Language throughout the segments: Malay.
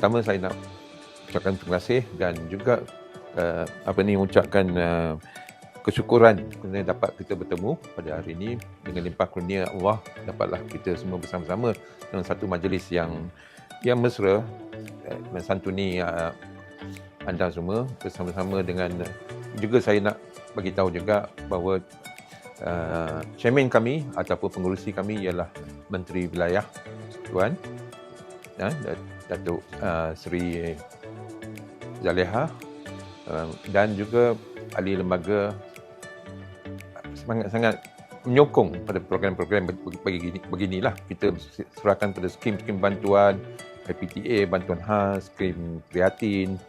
pertama saya nak ucapkan terima kasih dan juga uh, apa ni ucapkan uh, eh, kesyukuran kerana dapat kita bertemu pada hari ini. Dengan limpah kurnia Allah dapatlah kita semua bersama-sama dalam satu majlis yang yang mesra uh, mensantuni uh, anda semua bersama-sama dengan juga saya nak bagi tahu juga bahawa uh, chairman kami ataupun pengurusi kami ialah Menteri Wilayah Tuan ya, Datuk uh, Seri Zaleha uh, dan juga ahli lembaga sangat-sangat menyokong pada program-program begini, beginilah kita serahkan pada skim-skim bantuan IPTA, bantuan khas, skim prihatin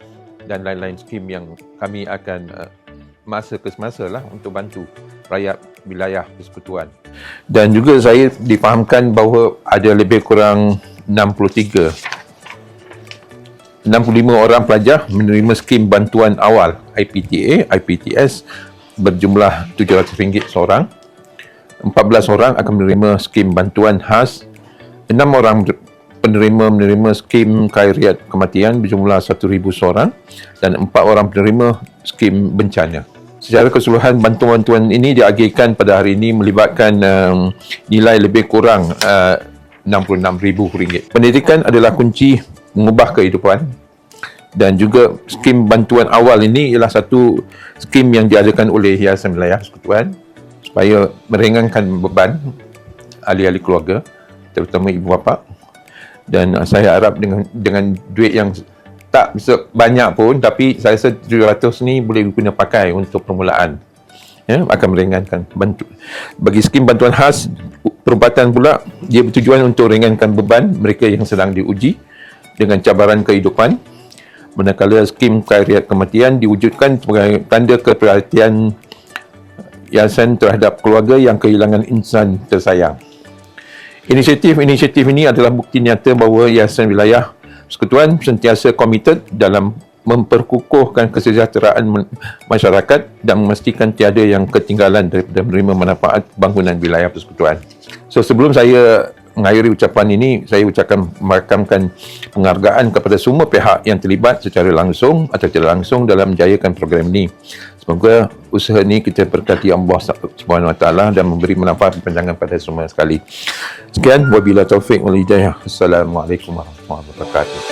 dan lain-lain skim yang kami akan uh, masa ke semasa lah untuk bantu rakyat wilayah persekutuan. Dan juga saya difahamkan bahawa ada lebih kurang 63 65 orang pelajar menerima skim bantuan awal IPTA, IPTS berjumlah RM700 seorang. 14 orang akan menerima skim bantuan khas. 6 orang penerima menerima skim khairiat kematian berjumlah 1000 seorang dan 4 orang penerima skim bencana. Secara keseluruhan bantuan-bantuan ini diagihkan pada hari ini melibatkan um, nilai lebih kurang uh, RM66,000. Pendidikan adalah kunci mengubah kehidupan dan juga skim bantuan awal ini ialah satu skim yang diadakan oleh Hiasan Wilayah Persekutuan supaya meringankan beban ahli-ahli keluarga terutama ibu bapa. Dan uh, saya harap dengan dengan duit yang tak banyak pun tapi saya rasa 700 ni boleh guna pakai untuk permulaan. Ya akan meringankan bantu bagi skim bantuan khas perubatan pula dia bertujuan untuk ringankan beban mereka yang sedang diuji dengan cabaran kehidupan manakala skim khairiat kematian diwujudkan sebagai tanda keperhatian yayasan terhadap keluarga yang kehilangan insan tersayang Inisiatif-inisiatif ini adalah bukti nyata bahawa Yayasan Wilayah Persekutuan sentiasa komited dalam memperkukuhkan kesejahteraan masyarakat dan memastikan tiada yang ketinggalan daripada menerima manfaat bangunan wilayah persekutuan. So sebelum saya mengakhiri ucapan ini, saya ucapkan merakamkan penghargaan kepada semua pihak yang terlibat secara langsung atau tidak langsung dalam menjayakan program ini. Semoga usaha ini kita berkati Allah Subhanahu Wa Taala dan memberi manfaat panjangan pada semua sekali. Sekian wabillahi taufik wal hidayah. Assalamualaikum warahmatullahi wabarakatuh.